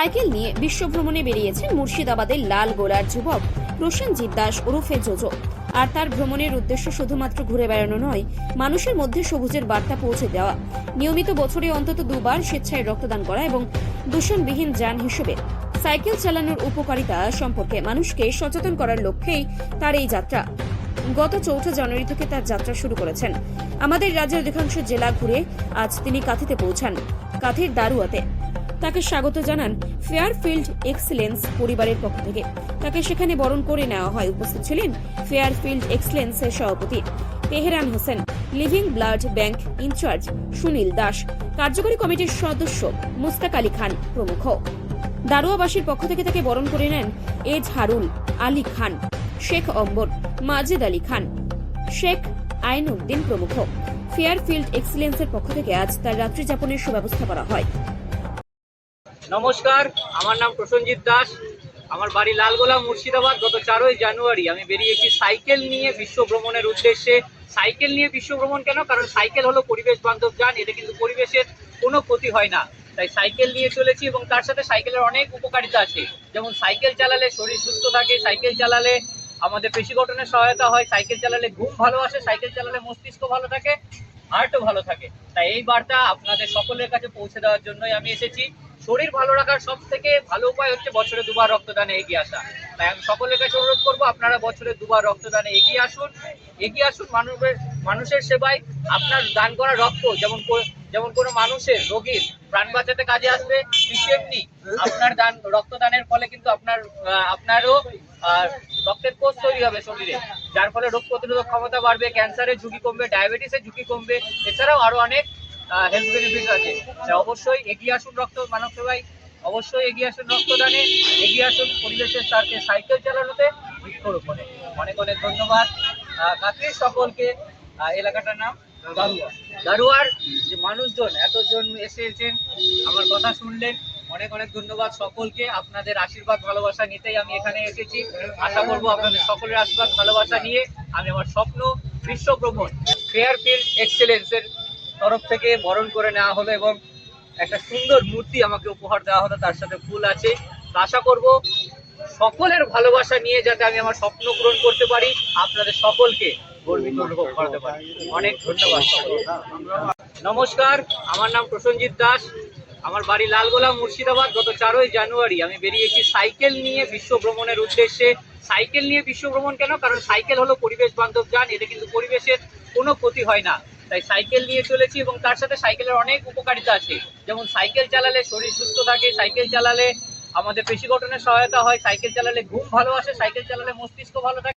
Cycle নিয়ে বিশ্বভ্রমণে বেরিয়েছেন মুর্শিদাবাদের লাল গোলার যুবক প্রসেনজিৎ দাস ওরফে জোজো। আর তার ভ্রমণের উদ্দেশ্য শুধুমাত্র ঘুরে বেড়ানো নয়, মানুষের মধ্যে সবুজের বার্তা পৌঁছে দেওয়া। নিয়মিত বছরে অন্তত দুবার স্বেচ্ছায় রক্তদান করা এবং দূষণবিহীন যান হিসেবে সাইকেল চালানোর উপকারিতা সম্পর্কে মানুষকে সচেতন করার লক্ষ্যেই তার এই যাত্রা। গত চৌঠা জানুয়ারি থেকে তার যাত্রা শুরু করেছেন। আমাদের রাজ্যের অধিকাংশ জেলা ঘুরে আজ তিনি কাঁথিতে পৌঁছান, কাঁথির দারুয়াতে। তাকে স্বাগত জানান ফেয়ারফিল্ড এক্সেলেন্স পরিবারের পক্ষ থেকে। তাকে সেখানে বরণ করে নেওয়া হয়। উপস্থিত ছিলেন ফেয়ারফিল্ড এক্সেলেন্সের সভাপতি Tehran Hossain living blood bank in charge Sunil Das, কার্যকরী কমিটির সদস্য মুস্তাক আলী খান প্রমুখ। দারোয়াবাসীর পক্ষ থেকে তাকে বরণ করে নেন এজ হারুল আলী খান, শেখ অম্বর মাজেদ আলী খান, শেখ আইনউদ্দিন প্রমুখ। ফেয়ারফিল্ড এক্সিলেন্সের পক্ষ থেকে আজ তার রাত্রি যাপনের সুব্যবস্থা করা হয়। নমস্কার, আমার নাম প্রসেনজিৎ দাস। আমার বাড়ি লালগোলা, মুর্শিদাবাদ, গত চারই জানুয়ারি। আমি বেরিয়েছি সাইকেল নিয়ে বিশ্ব ভ্রমণের উদ্দেশ্যে। সাইকেল নিয়ে বিশ্ব ভ্রমণ কেন? কারণ সাইকেল হলো পরিবেশ বান্ধব যান এতে কিন্তু পরিবেশের কোনো ক্ষতি হয় না। তাই সাইকেল নিয়ে চলেছি এবং তার সাথে সাইকেলের অনেক উপকারিতা আছে। যেমন সাইকেল চালালে শরীর সুস্থ থাকে, সাইকেল চালালে আমাদের পেশি গঠনের সহায়তা হয়, সাইকেল চালালে ঘুম ভালো আসে, সাইকেল চালালে মস্তিষ্ক ভালো থাকে হার্টও ভালো থাকে। তাই এই বার্তা আপনাদের সকলের কাছে পৌঁছে দেওয়ার জন্যই আমি এসেছি। শরীর ভালো রাখার সব থেকে ভালো উপায় হচ্ছে বছরে দুবার রক্তদানে এগিয়ে আসা। তাই আমি সকলের কাছে অনুরোধ করব, আপনারা বছরে দুবার রক্তদানে এগিয়ে আসুন। এগিয়ে আসুন মানুষের মানুষের সেবায়। আপনার দান করা রক্ত, যেমন যেমন কোনো মানুষের, রোগীর প্রাণ বাঁচাতে কাজে আসবে তেমনি আপনার দান, রক্তদানের ফলে কিন্তু আপনার আপনারও রক্তের কোষ তৈরি হবে শরীরে। যার ফলে রোগ প্রতিরোধক ক্ষমতা বাড়বে, ক্যান্সারের ঝুঁকি কমবে, ডায়াবেটিসের ঝুঁকি কমবে। এছাড়াও আরও অনেক হেলথ বেনিফিট আছে। অবশ্যই এগিয়ে আসুন রক্ত মানব সেবায়। অবশ্যই এগিয়ে আসুন রক্তদানে। এগিয়ে আসুন পরিবেশের স্বার্থে সাইকেল চালানোতে বৃক্ষরোপণে। অনেক অনেক ধন্যবাদ। কাকরির সকলকে এলাকাটার নাম? দারুয়া। দারুয়ার যে মানুষজন এতজন এসেছেন আমার কথা শুনলেন। অনেক অনেক ধন্যবাদ সকলকে। আপনাদের আশীর্বাদ ভালোবাসা নিতেই আমি এখানে এসেছি। আশা করব আপনাদের সকলের আশীর্বাদ ভালোবাসা নিয়ে আমি আমার স্বপ্ন বিশ্ব ভ্রমণ ফেয়ারফিল্ড এক্সেলেন্সের তরফ থেকে বরণ করে নেওয়া হলো এবং একটা সুন্দর মূর্তি আমাকে উপহার দেওয়া হলো তার সাথে ফুল আছে। আশা করব সকলের ভালোবাসা নিয়ে যাতে আমি আমার স্বপ্ন পূরণ করতে পারি, আপনাদের সকলকে অনেক ধন্যবাদ নমস্কার, আমার নাম প্রসেনজিৎ দাস। আমার বাড়ি লালগোলা, মুর্শিদাবাদ, গত চারই জানুয়ারি। আমি বেরিয়েছি সাইকেল নিয়ে বিশ্ব ভ্রমণের উদ্দেশ্যে। সাইকেল নিয়ে বিশ্ব ভ্রমণ কেন? কারণ সাইকেল হলো পরিবেশ বান্ধব যান এটা কিন্তু পরিবেশের কোনো ক্ষতি হয় না। তাই সাইকেল নিয়ে চলেছি এবং তার সাথে সাইকেলের অনেক উপকারিতা আছে। যেমন সাইকেল চালালে শরীর সুস্থ থাকে, সাইকেল চালালে আমাদের পেশি গঠনের সহায়তা হয়, সাইকেল চালালে ঘুম ভালো আসে, সাইকেল চালালে মস্তিষ্ক ভালো থাকে।